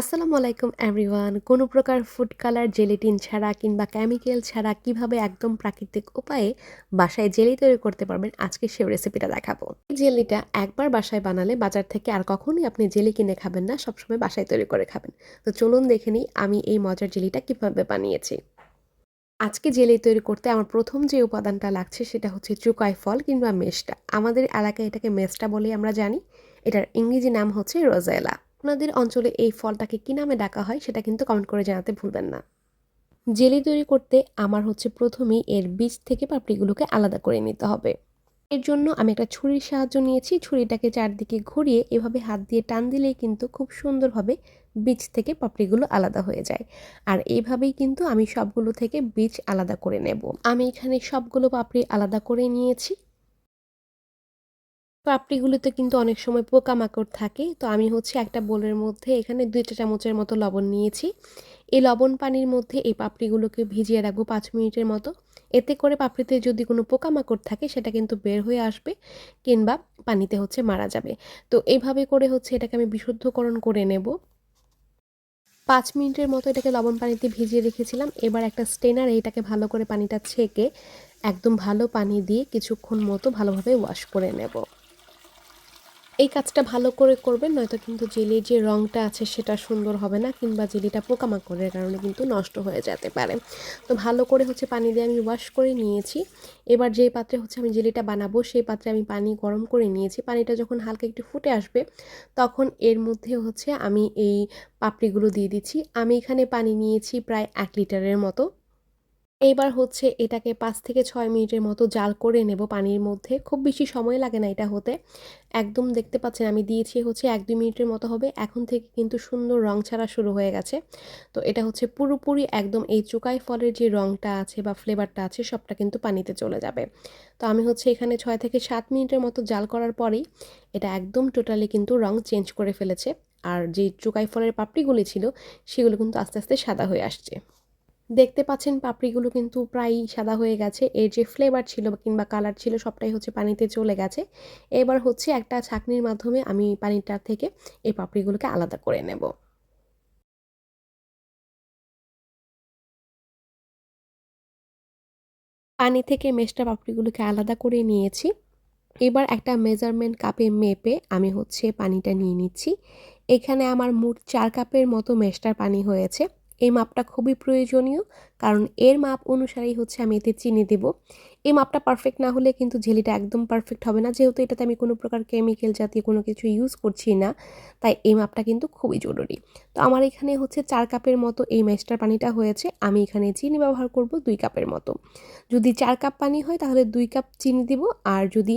আসসালামু আলাইকুম এভরিওয়ান কোনো প্রকার ফুড কালার জেলিটিন ছাড়া কিংবা কেমিক্যাল ছাড়া কীভাবে একদম প্রাকৃতিক উপায়ে বাসায় জেলি তৈরি করতে পারবেন, আজকে সে রেসিপিটা দেখাবো। এই জেলিটা একবার বাসায় বানালে বাজার থেকে আর কখনোই আপনি জেলি কিনে খাবেন না, সবসময় বাসায় তৈরি করে খাবেন। তো চলুন দেখে নিই আমি এই মজার জেলিটা কীভাবে বানিয়েছি। আজকে জেলি তৈরি করতে আমার প্রথম যে উপাদানটা লাগছে সেটা হচ্ছে চুকাই ফল কিংবা মেশটা আমাদের এলাকায় এটাকে মেশটা বলে আমরা জানি। এটার ইংরেজি নাম হচ্ছে রোজেলা। আপনাদের অঞ্চলে এই ফলটাকে কী নামে ডাকা হয় সেটা কিন্তু কমেন্ট করে জানাতে ভুলবেন না। জেলি তৈরি করতে আমার হচ্ছে প্রথমেই এর বীজ থেকে পাপড়িগুলোকে আলাদা করে নিতে হবে। এর জন্য আমি একটা ছুরির সাহায্য নিয়েছি। ছুরিটাকে চারদিকে ঘুরিয়ে এভাবে হাত দিয়ে টান দিলেই কিন্তু খুব সুন্দরভাবে বীজ থেকে পাপড়িগুলো আলাদা হয়ে যায়। আর এইভাবেই কিন্তু আমি সবগুলো থেকে বীজ আলাদা করে নেব। আমি এখানে সবগুলো পাপড়ি আলাদা করে নিয়েছি। পাপড়িগুলোতে কিন্তু অনেক সময় পোকামাকড় থাকে। তো আমি হচ্ছে একটা বোলের মধ্যে এখানে দুই চা চামচের মতো লবণ নিয়েছি। এই লবণ পানির মধ্যে এই পাপড়িগুলোকে ভিজিয়ে রাখব পাঁচ মিনিটের মতো। এতে করে পাপড়িতে যদি কোনো পোকামাকড় থাকে, সেটা কিন্তু বের হয়ে আসবে কিংবা পানিতে হচ্ছে মারা যাবে। তো এইভাবে করে হচ্ছে এটাকে আমি বিশুদ্ধকরণ করে নেব। পাঁচ মিনিটের মতো এটাকে লবণ পানিতে ভিজিয়ে রেখেছিলাম। এবার একটা স্টেনার এইটাকে ভালো করে পানিটা ছেঁকে একদম ভালো পানি দিয়ে কিছুক্ষণ মতো ভালোভাবে ওয়াশ করে নেব। এই কাজটা ভালো করে করবেন, নয়তো কিন্তু জেলির যে রঙটা আছে সেটা সুন্দর হবে না কিংবা জেলিটা পোকামাকড়ের কারণে কিন্তু নষ্ট হয়ে যেতে পারে। তো ভালো করে হচ্ছে পানি দিয়ে আমি ওয়াশ করে নিয়েছি। এবার যেই পাত্রে হচ্ছে আমি জেলিটা বানাবো, সেই পাত্রে আমি পানি গরম করে নিয়েছি। পানিটা যখন হালকা একটু ফুটে আসবে, তখন এর মধ্যে হচ্ছে আমি এই পাপড়িগুলো দিয়ে দিচ্ছি। আমি এখানে পানি নিয়েছি প্রায় এক লিটারের মতো। এইবার হচ্ছে এটাকে পাঁচ থেকে ছয় মিনিটের মতো জাল করে নেব পানির মধ্যে। খুব বেশি সময় লাগে না এটা হতে। একদম দেখতে পাচ্ছেন আমি দিয়েছি হচ্ছে এক দুই মিনিটের মতো হবে। এখন থেকে কিন্তু সুন্দর রং ছাড়া শুরু হয়ে গেছে। তো এটা হচ্ছে পুরোপুরি একদম এই চুকাই ফলের যে রংটা আছে বা ফ্লেভারটা আছে সবটা কিন্তু পানিতে চলে যাবে। তো আমি হচ্ছে এখানে ছয় থেকে সাত মিনিটের মতো জাল করার পরেই এটা একদম টোটালি কিন্তু রং চেঞ্জ করে ফেলেছে। আর যে চুকাই ফলের পাপড়িগুলি ছিল সেগুলো কিন্তু আস্তে আস্তে সাদা হয়ে আসছে। দেখতে পাচ্ছেন পাপড়িগুলো কিন্তু প্রায় সাদা হয়ে গেছে। এর যে ফ্লেভার ছিল কিংবা কালার ছিল সবটাই হচ্ছে পানিতে চলে গেছে। এবার হচ্ছে একটা ছাকনির মাধ্যমে আমি পানিটা থেকে এই পাপড়িগুলোকে আলাদা করে নেব। পানি থেকে মেশটা পাপড়িগুলোকে আলাদা করে নিয়েছি। এবার একটা মেজারমেন্ট কাপে মেপে আমি হচ্ছে পানিটা নিয়ে নিচ্ছি। এখানে আমার মোট চার কাপের মতো মেশটার পানি হয়েছে। এই মাপটা খুবই প্রয়োজনীয়, কারণ এর মাপ অনুসারেই হচ্ছে আমি এতে চিনি দেব। এই মাপটা পারফেক্ট না হলে কিন্তু ঝেলিটা একদম পারফেক্ট হবে না। যেহেতু এটাতে আমি কোনো প্রকার কেমিক্যাল জাতীয় কোনো কিছু ইউজ করছি না, তাই এই মাপটা কিন্তু খুবই জরুরি। তো আমার এখানে হচ্ছে চার কাপের মতো এই ম্যাশটার পানিটা হয়েছে। আমি এখানে চিনি ব্যবহার করব দুই কাপের মতো। যদি চার কাপ পানি হয় তাহলে দুই কাপ চিনি দিব, আর যদি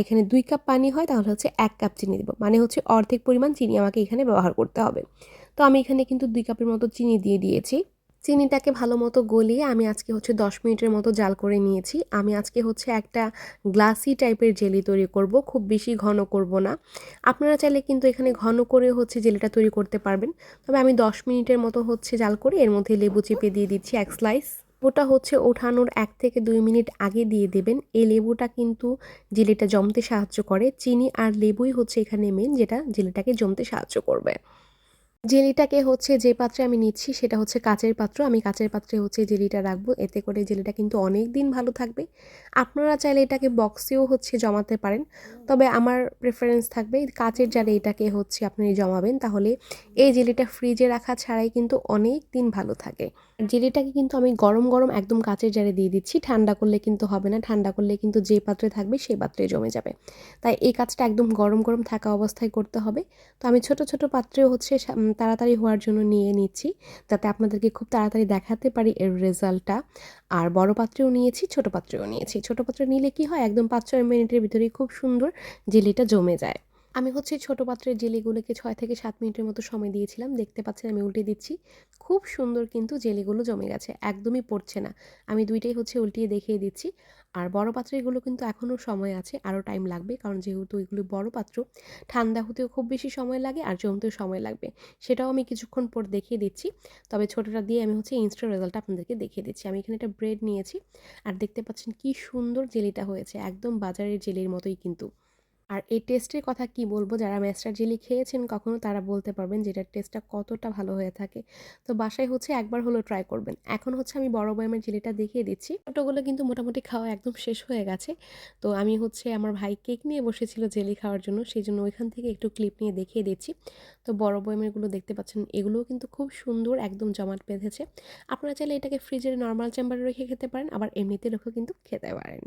এখানে দুই কাপ পানি হয় তাহলে হচ্ছে এক কাপ চিনি দেবো। মানে হচ্ছে অর্ধেক পরিমাণ চিনি আমাকে এখানে ব্যবহার করতে হবে। তো আমি এখানে কিন্তু দুই কাপের মতো চিনি দিয়ে দিয়েছি। চিনিটাকে ভালো মতো গলিয়ে আমি আজকে হচ্ছে দশ মিনিটের মতো জাল করে নিয়েছি। আমি আজকে হচ্ছে একটা গ্লাসি টাইপের জেলি তৈরি করব, খুব বেশি ঘন করব না। আপনারা চাইলে কিন্তু এখানে ঘন করে হচ্ছে জেলিটা তৈরি করতে পারবেন। তবে আমি দশ মিনিটের মতো হচ্ছে জাল করে এর মধ্যে লেবু চেপে দিয়ে দিচ্ছি এক স্লাইস লেবুটা হচ্ছে ওঠানোর এক থেকে দুই মিনিট আগে দিয়ে দেবেন। এই লেবুটা কিন্তু জেলিটা জমতে সাহায্য করে। চিনি আর লেবুই হচ্ছে এখানে মেন যেটা জেলিটাকে জমতে সাহায্য করবে। জেলিটাকে হচ্ছে যে পাত্রে আমি নিচ্ছি সেটা হচ্ছে কাচের পাত্র। আমি কাচের পাত্রে হচ্ছে জেলিটা রাখব। এতে করে জেলিটা কিন্তু অনেক দিন ভালো থাকবে। আপনারা চাইলে এটাকে বক্সেও হচ্ছে জমাতে পারেন। তবে আমার প্রেফারেন্স থাকবে কাচের জারে এটাকে হচ্ছে আপনি জমাবেন। তাহলে এই জেলিটা ফ্রিজে রাখা ছাড়াই কিন্তু অনেক দিন ভালো থাকে। জেলিটাকে কিন্তু আমি গরম গরম একদম কাচের জারে দিয়ে দিচ্ছি। ঠান্ডা করলে কিন্তু হবে না। ঠান্ডা করলে কিন্তু যে পাত্রে থাকবে সেই পাত্রে জমে যাবে। তাই এই কাজটা একদম গরম গরম থাকা অবস্থায় করতে হবে। তো আমি ছোট ছোট পাত্রেও হচ্ছে তাড়াতাড়ি হওয়ার জন্য নিয়ে নিচ্ছি যাতে আপনাদেরকে খুব তাড়াতাড়ি দেখাতে পারি এর রেজাল্টটা। আর বড় পাত্রেও নিয়েছি, ছোট পাত্রেও নিয়েছি। ছোট পাত্রে নিলে কি হয়, একদম পাঁচ ছয় মিনিটের ভিতরেই খুব সুন্দর জেলিটা জমে যায়। আমি হচ্ছে ছোট পাত্রের জেলিগুলোকে ছয় থেকে সাত মিনিটের মতো সময় দিয়েছিলাম। দেখতে পাচ্ছেন আমি উল্টে দিচ্ছি। খুব সুন্দর কিন্তু জেলিগুলো জমে গেছে, একদমই পড়ছে না। আমি দুইটাই হচ্ছে উল্টিয়ে দেখিয়ে দিচ্ছি। আর বড় পাত্রগুলো কিন্তু এখনও সময় আছে, আরও টাইম লাগবে। কারণ যেহেতু এগুলো বড় পাত্র, ঠান্ডা হতেও খুব বেশি সময় লাগে আর জমতেও সময় লাগবে। সেটাও আমি কিছুক্ষণ পর দেখিয়ে দিচ্ছি। তবে ছোটোটা দিয়ে আমি হচ্ছে ইনস্টা রেজাল্ট আপনাদেরকে দেখিয়ে দিচ্ছি। আমি এখানে একটা ব্রেড নিয়েছি। আর দেখতে পাচ্ছেন কি সুন্দর জেলিটা হয়েছে, একদম বাজারের জেলির মতোই কিন্তু। আর এই টেস্টের কথা কি বলব? যারা ম্যাস্টার জেলি খেয়েছেন, কখনো তারা বলতে পারবেন যেটার টেস্টটা কতটা ভালো হয়ে থাকে। তো বাসায় হচ্ছে একবার হলো ট্রাই করবেন। এখন হচ্ছে আমি বড় বয়মের জেলিটা দেখিয়ে দিচ্ছি। ছোটোগুলো কিন্তু মোটামুটি খাওয়া একদম শেষ হয়ে গেছে। তো আমি হচ্ছে আমার ভাই কেক নিয়ে বসেছিল জেলি খাওয়ার জন্য। সেই জন্য ওইখান থেকে একটু ক্লিপ নিয়ে দেখিয়ে দিচ্ছি। তো বড় বয়মেরগুলো দেখতে পাচ্ছেন, এগুলোও কিন্তু খুব সুন্দর একদম জমাট বেঁধেছে। আপনারা চাইলে এটাকে ফ্রিজের নর্মাল চেম্বারে রেখে খেতে পারেন, আবার এমনিতে রেখেও কিন্তু খেতে পারেন।